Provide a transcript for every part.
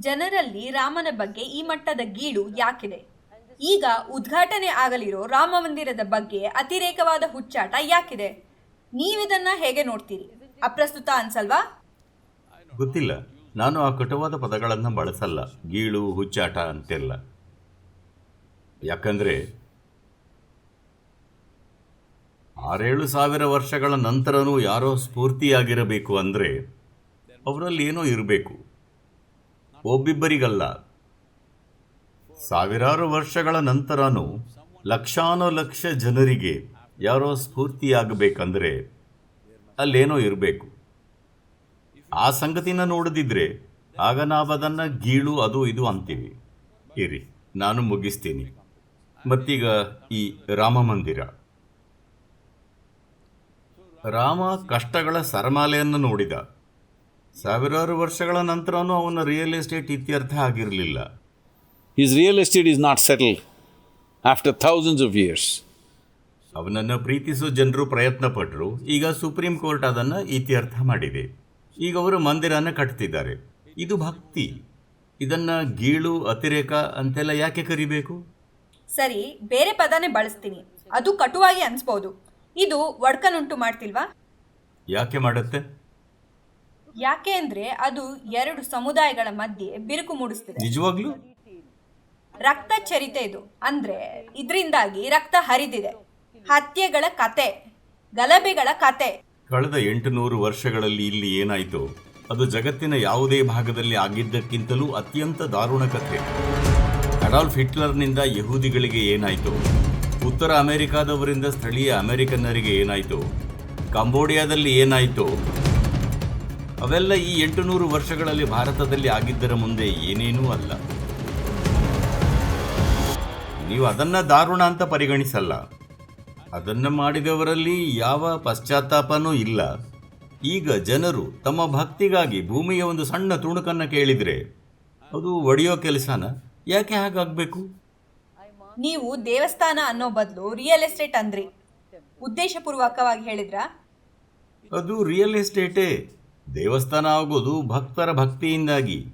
ಜನರಲ್ಲಿ ರಾಮನ ಬಗ್ಗೆ ಈ ಮಟ್ಟದ ಗೀಳು ಯಾಕಿದೆ? ಈಗ ಉದ್ಘಾಟನೆ ಆಗಲಿರೋ ರಾಮ ಮಂದಿರದ ಬಗ್ಗೆ ಅತಿರೇಕವಾದ ಹುಚ್ಚಾಟ ಯಾಕಿದೆ? ನೀವಿದನ್ನ ಹೇಗೆ ನೋಡ್ತೀರಿ? ಅಪ್ರಸ್ತುತ ಅನ್ಸಲ್ವಾ? ಗೊತ್ತಿಲ್ಲ. ನಾನು ಆ ಕಟುವಾದ ಪದಗಳನ್ನು ಬಳಸಲ್ಲ. ಗೀಳು, ಹುಚ್ಚಾಟ ಅಂತೆಲ್ಲ. ಯಾಕಂದ್ರೆ ಆರೇಳು ಸಾವಿರ ವರ್ಷಗಳ ನಂತರನೂ ಯಾರೋ ಸ್ಫೂರ್ತಿಯಾಗಿರಬೇಕು ಅಂದರೆ ಅವರಲ್ಲಿ ಏನೋ ಇರಬೇಕು. ಒಬ್ಬಿಬ್ಬರಿಗಲ್ಲ. ಸಾವಿರಾರು ವರ್ಷಗಳ ನಂತರನೂ ಲಕ್ಷಾನುಲಕ್ಷ ಜನರಿಗೆ ಯಾರೋ ಸ್ಫೂರ್ತಿಯಾಗಬೇಕಂದ್ರೆ ಅಲ್ಲೇನೋ ಇರಬೇಕು. ಆ ಸಂಗತಿನ ನೋಡದಿದ್ರೆ ಆಗ ನಾವದನ್ನು ಗೀಳು, ಅದು, ಇದು ಅಂತೀವಿ. ಇರಿ, ನಾನು ಮುಗಿಸ್ತೀನಿ. ಮತ್ತೀಗ ಈ ರಾಮ ಮಂದಿರ. ರಾಮ ಕಷ್ಟಗಳ ಸರಮಾಲೆಯನ್ನು ನೋಡಿದ. ಸಾವಿರಾರು ವರ್ಷಗಳ ನಂತರನೂ ಅವನ ರಿಯಲ್ ಎಸ್ಟೇಟ್ ಇತ್ಯರ್ಥ ಆಗಿರಲಿಲ್ಲ. His real estate is not settle after thousands of years ಅವನನ್ನು ಪ್ರೀತಿಸೋ ಜನರು ಪ್ರಯತ್ನ ಪಟ್ಟರು ಈಗ ಸುಪ್ರೀಂ ಕೋರ್ಟ್ ಅದನ್ನು ಇತ್ಯರ್ಥ ಮಾಡಿದೆ. ಈಗ ಅವರು ಮಂದಿರನ ಕಟ್ತಿದ್ದಾರೆ. ಇದು ಭಕ್ತಿ. ಇದನ್ನ ಗೀಳು ಅತಿರೇಕ ಅಂತೆಲ್ಲ ಯಾಕೆ ಕರಿಬೇಕು? ಸರಿ ಬೇರೆ ಪದನೇ ಬಳಸ್ತೀನಿ. ಅದು ಕಟುವಾಗಿ ಅನ್ಸ್ಬೋದು. ಇದು ಒಡ್ಕನುಂಟು ಮಾಡ್ತಿಲ್ವಾ? ಯಾಕೆ ಮಾಡುತ್ತೆ? ಯಾಕೆ ಅಂದ್ರೆ ಅದು ಎರಡು ಸಮುದಾಯಗಳ ಮಧ್ಯೆ ಬಿರುಕು ಮೂಡಿಸ್ತದೆ. ನಿಜವಾಗ್ಲೂ? ರಕ್ತ ಚರಿತೆ ಇದು. ಅಂದ್ರೆ ಇದರಿಂದಾಗಿ ರಕ್ತ ಹರಿದಿದೆ. ಹತ್ಯೆಗಳ ಕತೆ ಗಲಭೆಗಳ ಕತೆ. ಕಳೆದ ಎಂಟುನೂರು ವರ್ಷಗಳಲ್ಲಿ ಇಲ್ಲಿ ಏನಾಯ್ತು ಅದು ಜಗತ್ತಿನ ಯಾವುದೇ ಭಾಗದಲ್ಲಿ ಆಗಿದ್ದಕ್ಕಿಂತಲೂ ಅತ್ಯಂತ ದಾರುಣ ಕಥೆ. ಅಡಾಲ್ಫ್ ಹಿಟ್ಲರ್ನಿಂದ ಯಹೂದಿಗಳಿಗೆ ಏನಾಯಿತು ಉತ್ತರ ಅಮೆರಿಕಾದವರಿಂದ ಸ್ಥಳೀಯ ಅಮೆರಿಕನ್ನರಿಗೆ ಏನಾಯಿತು ಕಂಬೋಡಿಯಾದಲ್ಲಿ ಏನಾಯಿತು ಅವೆಲ್ಲ ಈ ಎಂಟು ನೂರು ವರ್ಷಗಳಲ್ಲಿ ಭಾರತದಲ್ಲಿ ಆಗಿದ್ದರ ಮುಂದೆ ಏನೇನೂ ಅಲ್ಲ. ನೀವು ಅದನ್ನ ದಾರುಣ ಅಂತ ಪರಿಗಣಿಸಲ್ಲ. ಅದನ್ನ ಮಾಡಿದವರಲ್ಲಿ ಯಾವ ಪಶ್ಚಾತ್ತಾಪನೂ ಇಲ್ಲ. ಈಗ ಜನರು ತಮ್ಮ ಭಕ್ತಿಗಾಗಿ ಭೂಮಿಯ ಒಂದು ಸಣ್ಣ ತುಣುಕನ್ನು ಕೇಳಿದ್ರೆ ಅದು ಒಡೆಯೋ ಕೆಲಸನ? ಯಾಕೆ ಹಾಗಾಗಬೇಕು? ನೀವು ದೇವಸ್ಥಾನ ಅನ್ನೋ ಬದಲು ರಿಯಲ್ ಎಸ್ಟೇಟ್ ಅಂದ್ರಿ. ಉದ್ದೇಶಪೂರ್ವಕವಾಗಿ ಹೇಳಿದ್ರಾ? ಅದು ರಿಯಲ್ ಎಸ್ಟೇಟೇ ದೇವಸ್ಥಾನ ಆಗೋದು ಭಕ್ತರ ಭಕ್ತಿಯಿಂದಾಗಿ.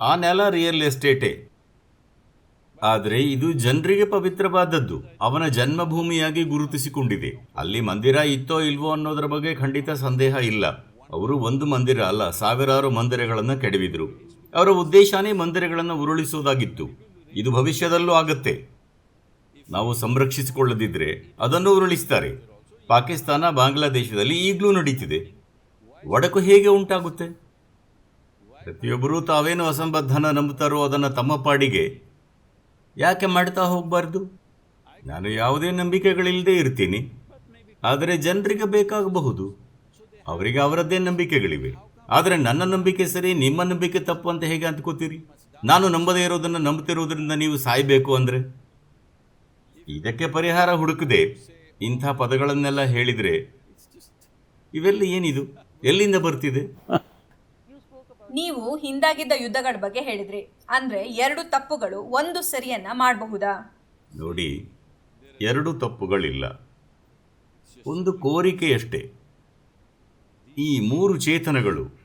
ಆ ನೆಲ ರಿಯಲ್ ಎಸ್ಟೇಟೇ ಆದರೆ ಇದು ಜನರಿಗೆ ಪವಿತ್ರವಾದದ್ದು. ಅವನ ಜನ್ಮಭೂಮಿಯಾಗಿ ಗುರುತಿಸಿಕೊಂಡಿದೆ. ಅಲ್ಲಿ ಮಂದಿರ ಇತ್ತೋ ಇಲ್ವೋ ಅನ್ನೋದರ ಬಗ್ಗೆ ಖಂಡಿತ ಸಂದೇಹ ಇಲ್ಲ. ಅವರು ಒಂದು ಮಂದಿರ ಅಲ್ಲ, ಸಾವಿರಾರು ಮಂದಿರಗಳನ್ನು ಕೆಡವಿದ್ರು. ಅವರ ಉದ್ದೇಶನೇ ಮಂದಿರಗಳನ್ನು ಉರುಳಿಸುವುದಾಗಿತ್ತು ಇದು ಭವಿಷ್ಯದಲ್ಲೂ ಆಗತ್ತೆ. ನಾವು ಸಂರಕ್ಷಿಸಿಕೊಳ್ಳದಿದ್ರೆ ಅದನ್ನು ಉರುಳಿಸ್ತಾರೆ. ಪಾಕಿಸ್ತಾನ ಬಾಂಗ್ಲಾದೇಶದಲ್ಲಿ ಈಗಲೂ ನಡೀತಿದೆ. ಒಡಕು ಹೇಗೆ ಉಂಟಾಗುತ್ತೆ? ಪ್ರತಿಯೊಬ್ಬರೂ ತಾವೇನು ಅಸಂಬದ್ಧನ ನಂಬುತ್ತಾರೋ ಅದನ್ನು ತಮ್ಮ ಪಾಡಿಗೆ ಯಾಕೆ ಮಾಡ್ತಾ ಹೋಗಬಾರ್ದು? ನಾನು ಯಾವುದೇ ನಂಬಿಕೆಗಳಿಲ್ಲದೆ ಇರ್ತೀನಿ. ಆದರೆ ಜನರಿಗೆ ಬೇಕಾಗಬಹುದು. ಅವರಿಗೆ ಅವರದ್ದೇ ನಂಬಿಕೆಗಳಿವೆ. ಆದರೆ ನನ್ನ ನಂಬಿಕೆ ಸರಿ, ನಿಮ್ಮ ನಂಬಿಕೆ ತಪ್ಪು ಅಂತ ಹೇಗೆ ಅಂದ್ಕೋತೀರಿ? ನಾನು ನಂಬದೇ ಇರೋದನ್ನು ನಂಬುತ್ತಿರುವುದರಿಂದ ನೀವು ಸಾಯಬೇಕು ಅಂದರೆ? ಇದಕ್ಕೆ ಪರಿಹಾರ ಹುಡುಕದೆ ಇಂಥ ಪದಗಳನ್ನೆಲ್ಲ ಹೇಳಿದರೆ ಇವೆಲ್ಲ ಏನಿದು? ಎಲ್ಲಿಂದ ಬರ್ತಿದೆ? ನೀವು ಹಿಂದಾಗಿದ್ದ ಯುದ್ಧಗಳ ಬಗ್ಗೆ ಹೇಳಿದ್ರಿ. ಅಂದ್ರೆ ಎರಡು ತಪ್ಪುಗಳು ಒಂದು ಸರಿಯನ್ನ ಮಾಡಬಹುದಾ? ನೋಡಿ ಎರಡು ತಪ್ಪುಗಳಿಲ್ಲ. ಒಂದು ಕೋರಿಕೆಯಷ್ಟೇ. ಈ ಮೂರು ಚೇತನಗಳು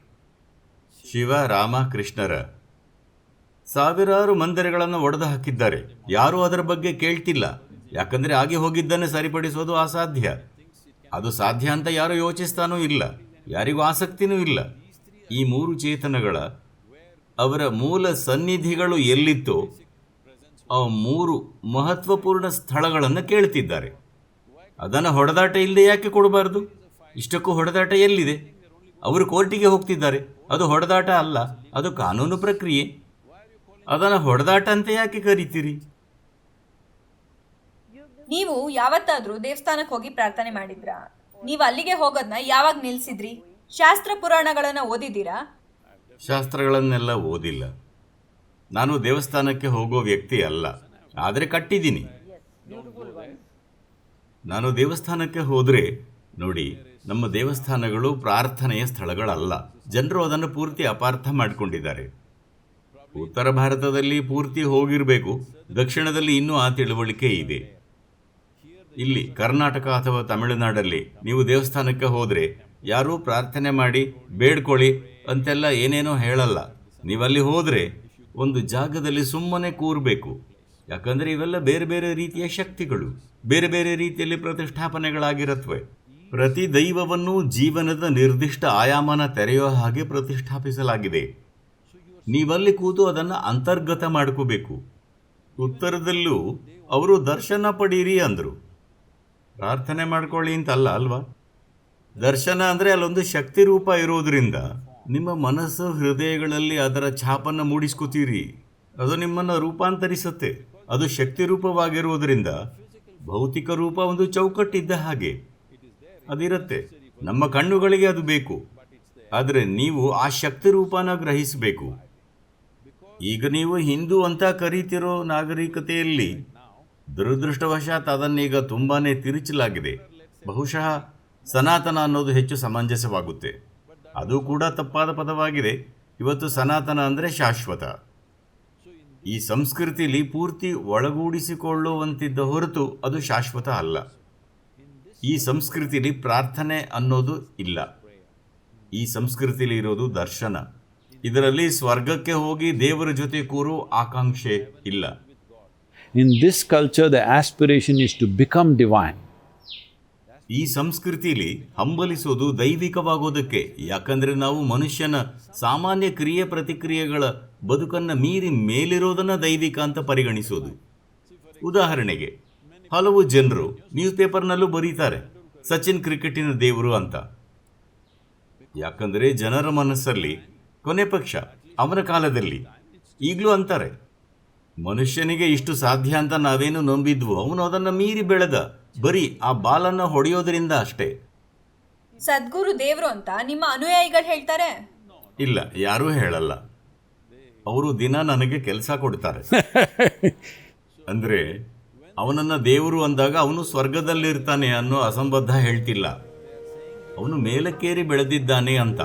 ಶಿವ ರಾಮ ಕೃಷ್ಣರ ಸಾವಿರಾರು ಮಂದಿರಗಳನ್ನು ಒಡೆದು ಹಾಕಿದ್ದಾರೆ. ಯಾರೂ ಅದರ ಬಗ್ಗೆ ಕೇಳ್ತಿಲ್ಲ. ಯಾಕಂದ್ರೆ ಆಗಿ ಹೋಗಿದ್ದನ್ನು ಸರಿಪಡಿಸೋದು ಅಸಾಧ್ಯ. ಅದು ಸಾಧ್ಯ ಅಂತ ಯಾರೂ ಯೋಚಿಸ್ತಾನೂ ಇಲ್ಲ. ಯಾರಿಗೂ ಆಸಕ್ತಿನೂ ಇಲ್ಲ. ಈ ಮೂರು ಚೇತನಗಳ ಅವರ ಮೂಲ ಸನ್ನಿಧಿಗಳು ಎಲ್ಲಿತ್ತೋ ಆ ಮೂರು ಮಹತ್ವಪೂರ್ಣ ಸ್ಥಳಗಳನ್ನು ಕೇಳ್ತಿದ್ದಾರೆ. ಅದನ್ನು ಹೊಡೆದಾಟ ಇಲ್ಲದೆ ಯಾಕೆ ಕೊಡಬಾರ್ದು? ಇಷ್ಟಕ್ಕೂ ಹೊಡೆದಾಟ ಎಲ್ಲಿದೆ? ಅವರು ಕೋರ್ಟಿಗೆ ಹೋಗ್ತಿದ್ದಾರೆ. ಅದು ಹೊಡೆದಾಟ ಅಲ್ಲ, ಅದು ಕಾನೂನು ಪ್ರಕ್ರಿಯೆ. ಅದನ್ನು ಹೊಡೆದಾಟ ಅಂತ ಯಾಕೆ ಕರಿತೀರಿ? ನೀವು ಯಾವತ್ತಾದರೂ ದೇವಸ್ಥಾನಕ್ಕೆ ಹೋಗಿ ಪ್ರಾರ್ಥನೆ ಮಾಡಿದ್ರಾ? ನೀವು ಅಲ್ಲಿಗೆ ಹೋಗೋದನ್ನ ಯಾವಾಗ ನಿಲ್ಸಿದ್ರಿ? ಶಾಸ್ತ್ರ ಪುರಾಣಗಳನ್ನ ಓದಿದ್ದೀರಾ? ಶಾಸ್ತ್ರಗಳನ್ನೆಲ್ಲ ಓದಿಲ್ಲ. ನಾನು ದೇವಸ್ಥಾನಕ್ಕೆ ಹೋಗೋ ವ್ಯಕ್ತಿ ಅಲ್ಲ. ಆದರೆ ಕಟ್ಟಿದ್ದೀನಿ. ನಾನು ದೇವಸ್ಥಾನಕ್ಕೆ ಹೋದರೆ, ನೋಡಿ, ನಮ್ಮ ದೇವಸ್ಥಾನಗಳು ಪ್ರಾರ್ಥನೆಯ ಸ್ಥಳಗಳಲ್ಲ. ಜನರು ಅದನ್ನು ಪೂರ್ತಿ ಅಪಾರ್ಥ ಮಾಡಿಕೊಂಡಿದ್ದಾರೆ. ಉತ್ತರ ಭಾರತದಲ್ಲಿ ಪೂರ್ತಿ ಹೋಗಿರಬೇಕು. ದಕ್ಷಿಣದಲ್ಲಿ ಇನ್ನೂ ಆ ತಿಳುವಳಿಕೆ ಇದೆ. ಇಲ್ಲಿ ಕರ್ನಾಟಕ ಅಥವಾ ತಮಿಳುನಾಡಲ್ಲಿ ನೀವು ದೇವಸ್ಥಾನಕ್ಕೆ ಹೋದರೆ ಯಾರೂ ಪ್ರಾರ್ಥನೆ ಮಾಡಿ ಬೇಡ್ಕೊಳ್ಳಿ ಅಂತೆಲ್ಲ ಏನೇನೋ ಹೇಳಲ್ಲ. ನೀವಲ್ಲಿ ಹೋದರೆ ಒಂದು ಜಾಗದಲ್ಲಿ ಸುಮ್ಮನೆ ಕೂರಬೇಕು. ಯಾಕಂದರೆ ಇವೆಲ್ಲ ಬೇರೆ ಬೇರೆ ರೀತಿಯ ಶಕ್ತಿಗಳು, ಬೇರೆ ಬೇರೆ ರೀತಿಯಲ್ಲಿ ಪ್ರತಿಷ್ಠಾಪನೆಗಳಾಗಿರತ್ವೆ. ಪ್ರತಿ ದೈವವನ್ನು ಜೀವನದ ನಿರ್ದಿಷ್ಟ ಆಯಾಮನ ತೆರೆಯೋ ಹಾಗೆ ಪ್ರತಿಷ್ಠಾಪಿಸಲಾಗಿದೆ. ನೀವಲ್ಲಿ ಕೂತು ಅದನ್ನು ಅಂತರ್ಗತ ಮಾಡ್ಕೋಬೇಕು. ಉತ್ತರದಲ್ಲೂ ಅವರು ದರ್ಶನ ಪಡೀರಿ ಅಂದರು. ಪ್ರಾರ್ಥನೆ ಮಾಡ್ಕೊಳ್ಳಿ ಅಂತಲ್ಲ ಅಲ್ವಾ? ದರ್ಶನ ಅಂದರೆ ಅಲ್ಲೊಂದು ಶಕ್ತಿ ರೂಪ ಇರೋದ್ರಿಂದ ನಿಮ್ಮ ಮನಸ್ಸು ಹೃದಯಗಳಲ್ಲಿ ಅದರ ಛಾಪನ್ನು ಮೂಡಿಸ್ಕೋತೀರಿ. ಅದು ನಿಮ್ಮನ್ನು ರೂಪಾಂತರಿಸುತ್ತೆ. ಅದು ಶಕ್ತಿ ರೂಪವಾಗಿರುವುದರಿಂದ ಭೌತಿಕ ರೂಪ ಒಂದು ಚೌಕಟ್ಟಿದ್ದ ಹಾಗೆ ಅದಿರುತ್ತೆ. ನಮ್ಮ ಕಣ್ಣುಗಳಿಗೆ ಅದು ಬೇಕು. ಆದರೆ ನೀವು ಆ ಶಕ್ತಿ ರೂಪನ ಗ್ರಹಿಸಬೇಕು. ಈಗ ನೀವು ಹಿಂದೂ ಅಂತ ಕರೀತಿರೋ ನಾಗರಿಕತೆಯಲ್ಲಿ ದುರದೃಷ್ಟವಶಾತ್ ಅದನ್ನೀಗ ತುಂಬಾನೇ ತಿರುಚಲಾಗಿದೆ. ಬಹುಶಃ ಸನಾತನ ಅನ್ನೋದು ಹೆಚ್ಚು ಸಮಂಜಸವಾಗುತ್ತೆ. ಅದು ಕೂಡ ತಪ್ಪಾದ ಪದವಾಗಿದೆ. ಇವತ್ತು ಸನಾತನ ಅಂದರೆ ಶಾಶ್ವತ. ಈ ಸಂಸ್ಕೃತಿಲಿ ಪೂರ್ತಿ ಒಳಗೂಡಿಸಿಕೊಳ್ಳುವಂತಿದ್ದ ಹೊರತು ಅದು ಶಾಶ್ವತ ಅಲ್ಲ. ಈ ಸಂಸ್ಕೃತಿಲಿ ಪ್ರಾರ್ಥನೆ ಅನ್ನೋದು ಇಲ್ಲ. ಈ ಸಂಸ್ಕೃತಿಲಿ ಇರೋದು ದರ್ಶನ. ಇದರಲ್ಲಿ ಸ್ವರ್ಗಕ್ಕೆ ಹೋಗಿ ದೇವರ ಜೊತೆ ಕೂರೋ ಆಕಾಂಕ್ಷೆ ಇಲ್ಲ. In this culture, the aspiration is to become divine. ಈ ಸಂಸ್ಕೃತಿಲಿ ಹಂಬಲಿಸೋದು ದೈವಿಕವಾಗೋದಕ್ಕೆ ಯಾಕಂದ್ರೆ ನಾವು ಮನುಷ್ಯನ ಸಾಮಾನ್ಯ ಕ್ರಿಯೆ ಪ್ರತಿಕ್ರಿಯೆಗಳ ಬದುಕನ್ನ ಮೀರಿ ಮೇಲಿರೋದನ್ನ ದೈವಿಕ ಅಂತ ಪರಿಗಣಿಸೋದು ಉದಾಹರಣೆಗೆ ಹಲವು ಜನರು ನ್ಯೂಸ್ ಪೇಪರ್ನಲ್ಲೂ ಬರೀತಾರೆ ಸಚಿನ್ ಕ್ರಿಕೆಟಿನ ದೇವರು ಅಂತ ಯಾಕಂದರೆ ಜನರ ಮನಸ್ಸಲ್ಲಿ ಕೊನೆ ಪಕ್ಷ ಅವನ ಕಾಲದಲ್ಲಿ ಈಗಲೂ ಅಂತಾರೆ ಮನುಷ್ಯನಿಗೆ ಇಷ್ಟು ಸಾಧ್ಯ ಅಂತ ನಾವೇನು ನಂಬಿದ್ವು? ಅವನು ಅದನ್ನು ಮೀರಿ ಬೆಳೆದ. ಬರೀ ಆ ಬಾಲನ್ನ ಹೊಡೆಯೋದ್ರಿಂದ ಅಷ್ಟೇ. ಸದ್ಗುರು ದೇವ್ರು ಅಂತ ನಿಮ್ಮ ಅನುಯಾಯಿಗಳು ಹೇಳ್ತಾರೆ? ಇಲ್ಲ ಯಾರೂ ಹೇಳಲ್ಲ. ಅವರು ದಿನ ನನಗೆ ಕೆಲಸ ಕೊಡ್ತಾರೆ. ಅಂದ್ರೆ ಅವನನ್ನ ದೇವರು ಅಂದಾಗ ಅವನು ಸ್ವರ್ಗದಲ್ಲಿರ್ತಾನೆ ಅನ್ನೋ ಅಸಂಬದ್ಧ ಹೇಳ್ತಿಲ್ಲ. ಅವನು ಮೇಲಕ್ಕೇರಿ ಬೆಳೆದಿದ್ದಾನೆ ಅಂತ.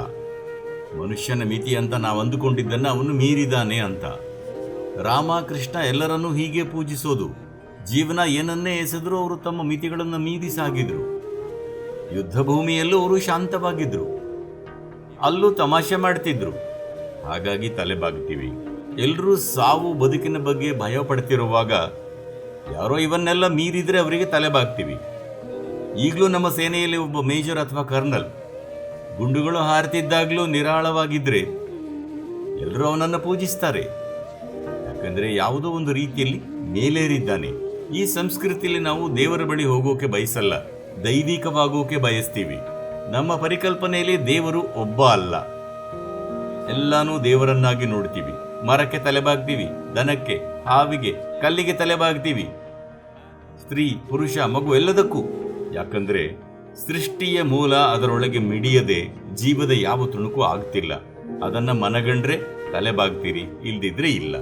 ಮನುಷ್ಯನ ಮಿತಿ ಅಂತ ನಾವು ಅಂದುಕೊಂಡಿದ್ದನ್ನು ಅವನು ಮೀರಿದಾನೆ ಅಂತ. ರಾಮ ಕೃಷ್ಣ ಎಲ್ಲರನ್ನೂ ಹೀಗೆ ಪೂಜಿಸೋದು. ಜೀವನ ಏನನ್ನೇ ಎಸೆದರೂ ಅವರು ತಮ್ಮ ಮಿತಿಗಳನ್ನು ಮೀರಿ ಸಾಗಿದ್ರು. ಯುದ್ಧ ಭೂಮಿಯಲ್ಲೂ ಅವರು ಶಾಂತವಾಗಿದ್ರು. ಅಲ್ಲೂ ತಮಾಷೆ ಮಾಡ್ತಿದ್ರು. ಹಾಗಾಗಿ ತಲೆ ಬಾಗ್ತೀವಿ ಎಲ್ಲರೂ ಸಾವು ಬದುಕಿನ ಬಗ್ಗೆ ಭಯ ಪಡ್ತಿರುವಾಗ ಯಾರೋ ಇವನ್ನೆಲ್ಲ ಮೀರಿದರೆ ಅವರಿಗೆ ತಲೆ ಬಾಗ್ತೀವಿ. ಈಗಲೂ ನಮ್ಮ ಸೇನೆಯಲ್ಲಿ ಒಬ್ಬ ಮೇಜರ್ ಅಥವಾ ಕರ್ನಲ್. ಗುಂಡುಗಳು ಹಾರ್ತಿದ್ದಾಗಲೂ ನಿರಾಳವಾಗಿದ್ರೆ ಎಲ್ಲರೂ ಅವನನ್ನು ಪೂಜಿಸ್ತಾರೆ. ಯಾಕಂದ್ರೆ ಯಾವುದೋ ಒಂದು ರೀತಿಯಲ್ಲಿ ಮೇಲೇರಿದ್ದಾನೆ. ಈ ಸಂಸ್ಕೃತಿಯಲ್ಲಿ ನಾವು ದೇವರ ಬಳಿ ಹೋಗೋಕೆ ಬಯಸಲ್ಲ, ದೈವಿಕವಾಗೋಕೆ ಬಯಸ್ತೀವಿ. ನಮ್ಮ ಪರಿಕಲ್ಪನೆಯಲ್ಲಿ ದೇವರು ಒಬ್ಬ ಅಲ್ಲ. ಎಲ್ಲಾನು ದೇವರನ್ನಾಗಿ ನೋಡ್ತೀವಿ. ಮರಕ್ಕೆ ತಲೆಬಾಗ್ತೀವಿ, ದನಕ್ಕೆ, ಹಾವಿಗೆ, ಕಲ್ಲಿಗೆ ತಲೆಬಾಗ್ತೀವಿ. ಸ್ತ್ರೀ, ಪುರುಷ, ಮಗು ಎಲ್ಲದಕ್ಕೂ. ಯಾಕಂದ್ರೆ ಸೃಷ್ಟಿಯ ಮೂಲ ಅದರೊಳಗೆ ಮಿಡಿಯದೆ ಜೀವದ ಯಾವ ತುಣುಕು ಆಗ್ತಿಲ್ಲ. ಅದನ್ನ ಮನಗಂಡ್ರೆ ತಲೆಬಾಗ್ತೀರಿ, ಇಲ್ದಿದ್ರೆ ಇಲ್ಲ.